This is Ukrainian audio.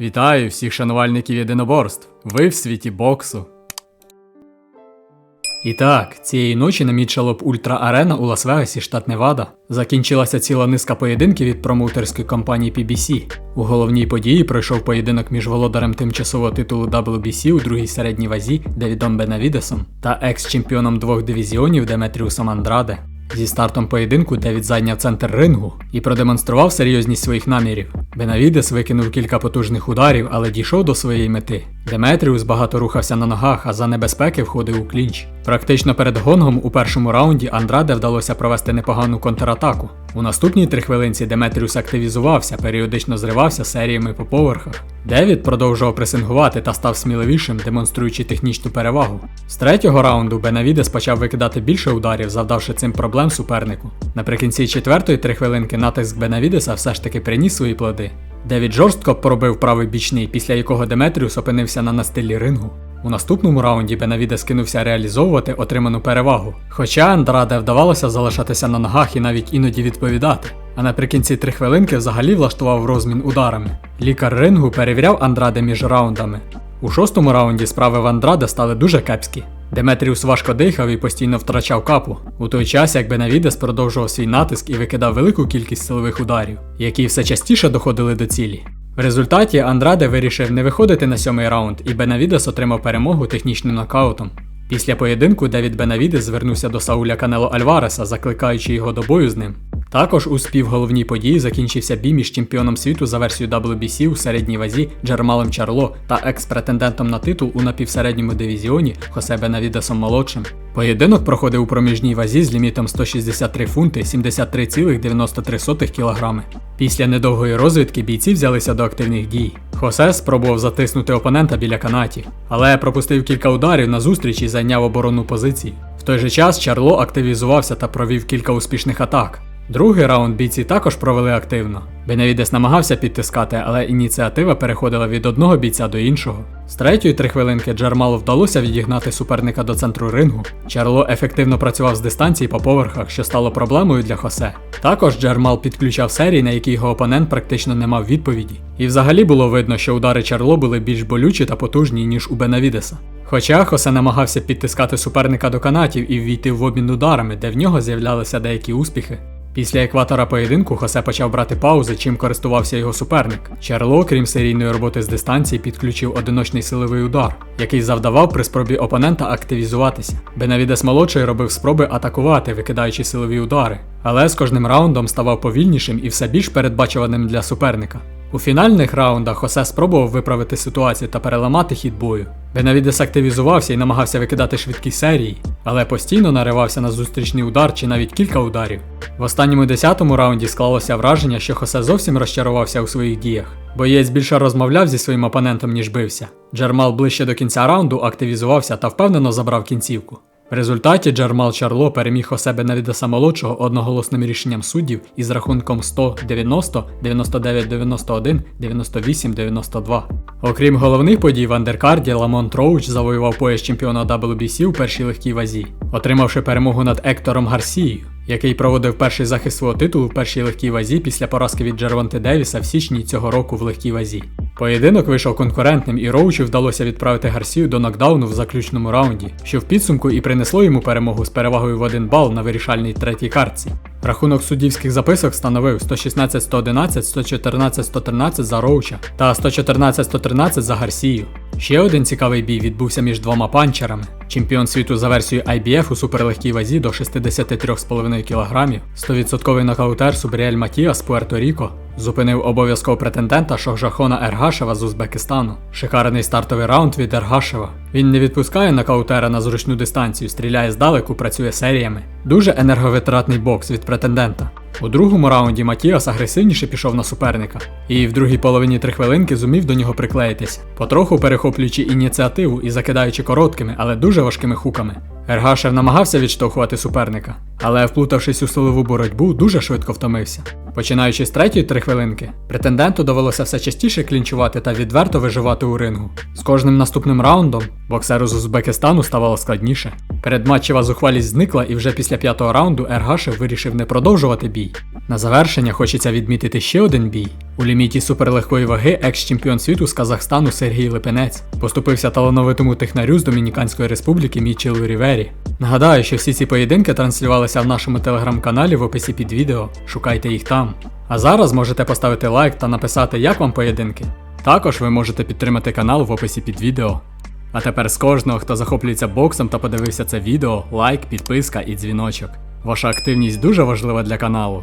Вітаю всіх шанувальників єдиноборств. Ви в світі боксу. І так, цієї ночі на Мітчелоп Ультра Арена у Лас-Вегасі, штат Невада, закінчилася ціла низка поєдинків від промоутерської компанії PBC. У головній події пройшов поєдинок між володарем тимчасового титулу WBC у другій середній вазі Девідом Бенавідесом та екс-чемпіоном двох дивізіонів Деметріусом Андраде. Зі стартом поєдинку Девід зайняв центр рингу і продемонстрував серйозність своїх намірів. Бенавідес викинув кілька потужних ударів, але дійшов до своєї мети. Деметріус багато рухався на ногах, а за небезпеки входив у клінч. Практично перед гонгом у першому раунді Андраде вдалося провести непогану контратаку. У наступній три хвилинці Деметріус активізувався, періодично зривався серіями по поверхах. Девід продовжував пресингувати та став сміливішим, демонструючи технічну перевагу. З третього раунду Бенавідес почав викидати більше ударів, завдавши цим проблем супернику. Наприкінці четвертої три хвилинки натиск Бенавідеса все ж таки приніс свої плоди. Девід жорстко пробив правий бічний, після якого Деметріус опинився на настилі рингу. У наступному раунді Бенавідес кинувся реалізовувати отриману перевагу. Хоча Андраде вдавалося залишатися на ногах і навіть іноді відповідати. А наприкінці три хвилинки взагалі влаштував розмін ударами. Лікар рингу перевіряв Андраде між раундами. У шостому раунді справи в Андраде стали дуже кепські. Деметріус важко дихав і постійно втрачав капу, у той час як Бенавідес продовжував свій натиск і викидав велику кількість силових ударів, які все частіше доходили до цілі. В результаті Андраде вирішив не виходити на сьомий раунд, і Бенавідес отримав перемогу технічним нокаутом. Після поєдинку Девід Бенавідес звернувся до Сауля Канело Альвареса, закликаючи його до бою з ним. Також у співголовній події закінчився бій між чемпіоном світу за версією WBC у середній вазі Джермалом Чарло та екс-претендентом на титул у напівсередньому дивізіоні Хосе Бенавідесом молодшим. Поєдинок проходив у проміжній вазі з лімітом 163 фунти 73,93 кг. Після недовгої розвідки бійці взялися до активних дій. Хосе спробував затиснути опонента біля канатів, але пропустив кілька ударів на зустріч і зайняв оборонну позицію. В той же час Чарло активізувався та провів кілька успішних атак. Другий раунд бійці також провели активно. Бенавідес намагався підтискати, але ініціатива переходила від одного бійця до іншого. З третьої три хвилинки Джермалу вдалося відігнати суперника до центру рингу. Чарло ефективно працював з дистанції по поверхах, що стало проблемою для Хосе. Також Джермал підключав серії, на які його опонент практично не мав відповіді. І взагалі було видно, що удари Чарло були більш болючі та потужні, ніж у Бенавідеса. Хоча Хосе намагався підтискати суперника до канатів і ввійти в обмін ударами, де в нього з'являлися деякі успіхи. Після екватора поєдинку Хосе почав брати паузи, чим користувався його суперник. Чарло, крім серійної роботи з дистанції, підключив одиночний силовий удар, який завдавав при спробі опонента активізуватися. Бенавідес молодший робив спроби атакувати, викидаючи силові удари, але з кожним раундом ставав повільнішим і все більш передбачуваним для суперника. У фінальних раундах Хосе спробував виправити ситуацію та переламати хід бою. Бенавідес активізувався і намагався викидати швидкі серії, але постійно наривався на зустрічний удар чи навіть кілька ударів. В останньому десятому раунді склалося враження, що Хосе зовсім розчарувався у своїх діях. Боєць більше розмовляв зі своїм опонентом, ніж бився. Джермал ближче до кінця раунду активізувався та впевнено забрав кінцівку. В результаті Джермал Чарло переміг Хосе Бенавідеса молодшого одноголосним рішенням суддів із рахунком 190, 99 91, 98 92. Окрім головних подій в андеркарді, Ламон Троуч завоював пояс чемпіона WBC у першій легкій вазі, отримавши перемогу над Ектором Гарсією, який проводив перший захист свого титулу в першій легкій вазі після поразки від Джервонти Девіса в січні цього року в легкій вазі. Поєдинок вийшов конкурентним, і Роучу вдалося відправити Гарсію до нокдауну в заключному раунді, що в підсумку і принесло йому перемогу з перевагою в один бал на вирішальній третій картці. Рахунок суддівських записок становив 116-111, 114-113 за Роуча та 114-113 за Гарсію. Ще один цікавий бій відбувся між двома панчерами. Чемпіон світу за версією IBF у суперлегкій вазі до 63,5 кг, 100% нокаутер Субріель Матіас з Пуерто-Ріко зупинив обов'язкового претендента Шохжахона Ергашева з Узбекистану. Шикарний стартовий раунд від Ергашева. Він не відпускає нокаутера на зручну дистанцію, стріляє здалеку, працює серіями. Дуже енерговитратний бокс від претендента. У другому раунді Матіас агресивніше пішов на суперника, і в другій половині три хвилинки зумів до нього приклеїтись, потроху перехоплюючи ініціативу і закидаючи короткими, але дуже важкими хуками. Ергашев намагався відштовхувати суперника, але, вплутавшись у силову боротьбу, дуже швидко втомився. Починаючи з третьої три хвилинки, претенденту довелося все частіше клінчувати та відверто виживати у рингу. З кожним наступним раундом боксеру з Узбекистану ставало складніше. Передматчева зухвалість зникла, і вже після п'ятого раунду Ергашев вирішив не продовжувати бій. На завершення хочеться відмітити ще один бій, У ліміті суперлегкої ваги екс-чемпіон світу з Казахстану Сергій Липенець поступився талановитому технарю з Домініканської республіки Мічелу Рівері. Нагадаю, що всі ці поєдинки транслювалися в нашому телеграм-каналі в описі під відео. Шукайте їх там. А зараз можете поставити лайк та написати, як вам поєдинки. Також ви можете підтримати канал в описі під відео. А тепер з кожного, хто захоплюється боксом та подивився це відео, лайк, підписка і дзвіночок. Ваша активність дуже важлива для каналу.